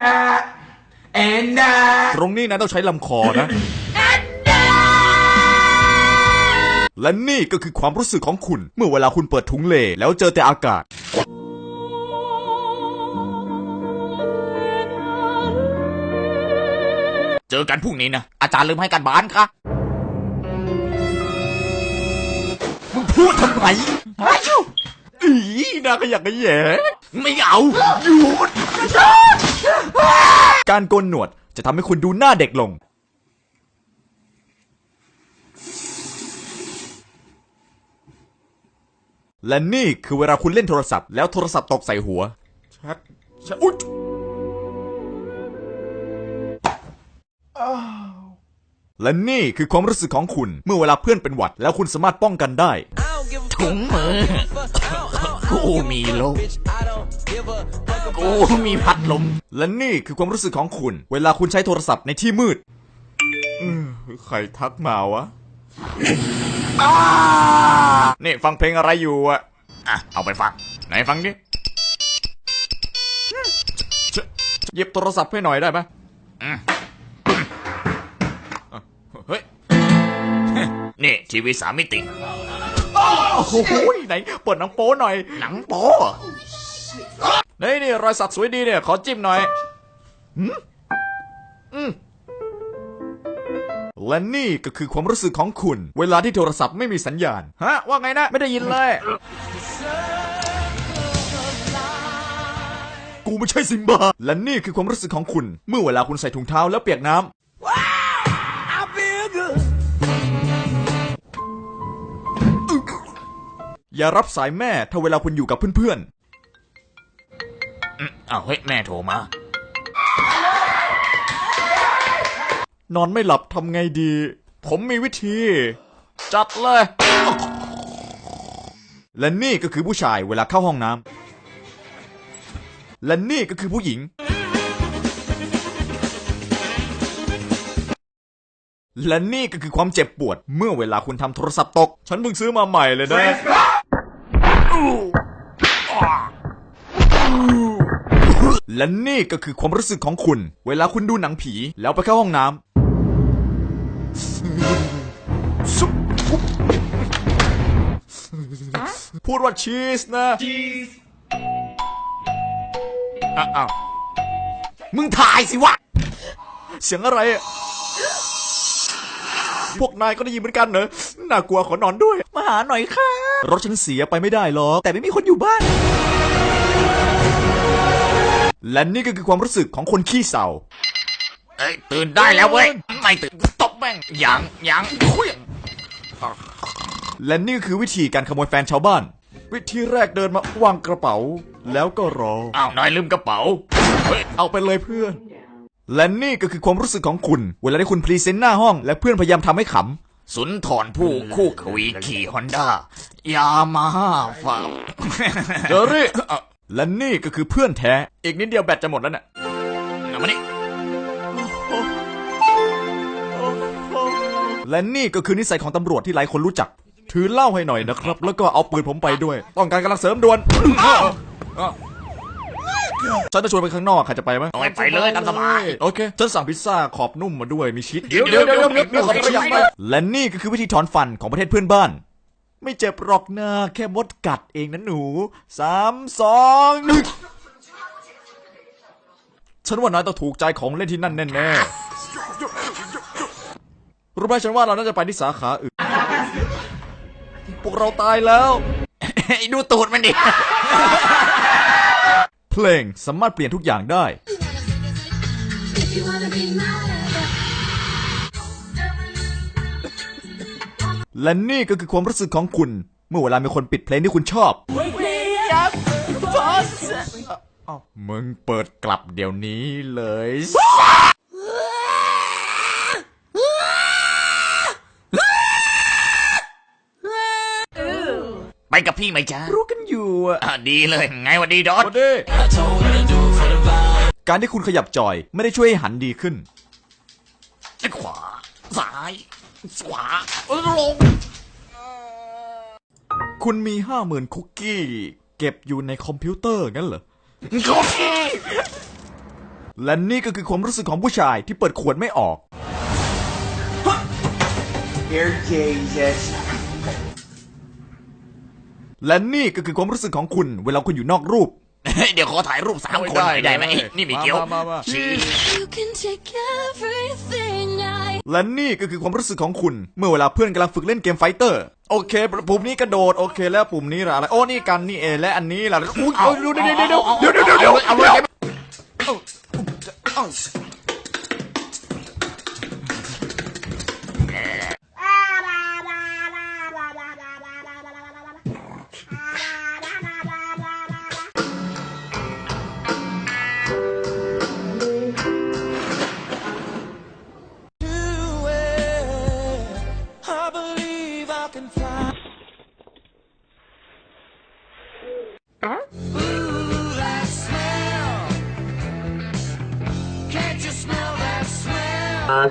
and I ตรงนี้นะต้องใช้ลำคอนะ และนี่ก็คือความรู้สึกของคุณ เมื่อเวลาคุณเปิดถุงเลแล้วเจอแต่อากาศ เจอกันพรุ่งนี้นะ อาจารย์ลืมให้การบ้านค่ะมึงพูดทำไมอีน่าขยักขยแหยไม่เอา การโกนหนวดจะทำให้คุณดูหน้าเด็กลง และนี่คือเวลาคุณเล่นโทรศัพท์แล้วโทรศัพท์ตกใส่หัวแชทแชทอุ๊ยอ้าวและนี่คือความรู้สึกของคุณเมื่อเวลาเพื่อนเป็นหวัด แล้วคุณสามารถป้องกันได้ ถุงมือ กูมีลม กูมีพัดลม และนี่คือความรู้สึกของคุณ เวลาคุณใช้โทรศัพท์ในที่มืดอืมใครทักมาวะ นี่ฟังเพลงอะไรอยู่อะอะ เอาไปฟัง ไหนฟังดิชหยิบโทรศัพท์ให้หน่อยได้ไหมอืมอะเฮ้ย นี่ทีวีสามมิติ โอ้โหไหนเปิดหนังโป๊หน่อย หนังโป๊นี่นี่รอยสักสวยดีเนี่ย ขอจิ้มหน่อยหืมอืมและนี่ก็คือความรู้สึกของคุณ เวลาที่โทรศัพท์ไม่มีสัญญาณ ฮะ ว่าไงนะ ไม่ได้ยินเลย กูไม่ใช่ซิมบา และนี่คือความรู้สึกของคุณ เมื่อเวลาคุณใส่ถุงเท้าแล้วเปียกน้ำ อย่ารับสายแม่ถ้าเวลาคุณอยู่กับเพื่อนอืมอ้าวเฮ้ยแม่โทรมาๆนอนไม่หลับทำไงดี ผมมีวิธี จัดเลย และนี่ก็คือผู้ชายเวลาเข้าห้องน้ำและนี่ก็คือผู้หญิง และนี่ก็คือความเจ็บปวดเมื่อเวลาคุณทำโทรศัพท์ตก ฉันเพิ่งซื้อมาใหม่เลยนะ และนี่ก็คือความรู้สึกของคุณ เวลาคุณดูหนังผีแล้วไปเข้าห้องน้ำพูดว่าชีสนะอ้าวอ้าวมึงถ่ายสิวะ เสียงอะไร พวกนายก็ได้ยินเหมือนกันเหรอ น่ากลัวขอนอนด้วย มาหาหน่อยค่ะ รถฉันเสียไปไม่ได้หรอกแต่ไม่มีคนอยู่บ้าน และนี่ก็คือความรู้สึกของคนขี้เศร้า เอ้ยตื่นได้แล้วเว้ย ไม่ตื่นตบแม่งยังยังคุยและนี่ก็คือวิธีการขโมยแฟนชาวบ้าน วิธีแรกเดินมาวางกระเป๋า แล้วก็รอ อ้าวนายลืมกระเป๋าเฮ้ยเอาไปเลยเพื่อน และนี่ก็คือความรู้สึกของคุณ เวลาที่คุณพรีเซนต์หน้าห้อง และเพื่อนพยายามทำให้ข สุนทรผู้คู่ขวีขี่ฮอนด้ายามาฮ่าฝ่าำเจอรี่และนี่ก็คือเพื่อนแท้ อีกนิดเดียวแบตจะหมดแล้วเนี่ยเอามานี่และนี่ก็คือนิสัยของตำรวจที่หลายคนรู้จัก ถือเหล้าให้หน่อยนะครับ แล้วก็เอาปืนผมไปด้วย ต้องการกำลังเสริมด่วน ฉันจะชวนไปข้างนอกใครจะไปไหมเอาไปเลยตามสบาย โอเค ฉันสั่งพิซซ่าขอบนุ่มมาด้วยมีชีสเดี๋ยวเดี๋ยวเดี๋ยวเดี๋ยวเดี๋ยวขอบประหยัดไปและนี่ก็คือวิธีถอนฟันของประเทศเพื่อนบ้าน ไม่เจ็บหรอกนะแค่มดกัดเองนะหนูสามสองหนึ่งฉันว่านายต้องถูกใจของเล่นที่นั่นแน่ๆรู้ไหมฉันว่าเราน่าจะไปที่สาขาอื่น พวกเราตายแล้ว ดูตูดมันดิ เพลงสามารถเปลี่ยนทุกอย่างได้ If you wanna be my lover. และนี่ก็คือความรู้สึกของคุณ เมื่อเวลามีคนปิดเพลงที่คุณชอบ มึงเปิดกลับเดี๋ยวนี้เลย ไป กับพี่ไหมจ๊ะรู้กันอยู่อะอะดีเลย ไงหวันดีดอสสวัสดีการที่คุณขยับจอยไม่ได้ช่วยให้หันดีขึ้น ขวา ซ้าย ขวาลง คุณมีห้าหมื่นคุกกี้ เก็บอยู่ในคอมพิวเตอร์งั้นเหรอโอเคและนี่ก็คือความรู้สึกของผู้ชายที่เปิดขวดไม่ออก Dear Jesus. และนี่ก็คือความรู้สึกของคุณ เวลาคุณอยู่นอกรูป เดี๋ยวขอถ่ายรูปสามคนหน่อยได้ไหมนี่มีเกียว มามามาชี You can take everything I และนี่ก็คือความรู้สึกของคุณ เมื่อเวลาเพื่อนกำลังฝึกเล่นเกมไฟเตอร์ โอเค ปุ่มนี้กระโดด โอเค แล้วปุ่มนี้ล่ะอะไร โอ้ นี่กัน นี่เองและอันนี้ล่ะอุ้ยเอาเดี๋ยวเดี๋ยวเดี๋ยวเดี๋ยวเดี๋ยวเดี๋ยวเดี๋ยวเอาเลย 啊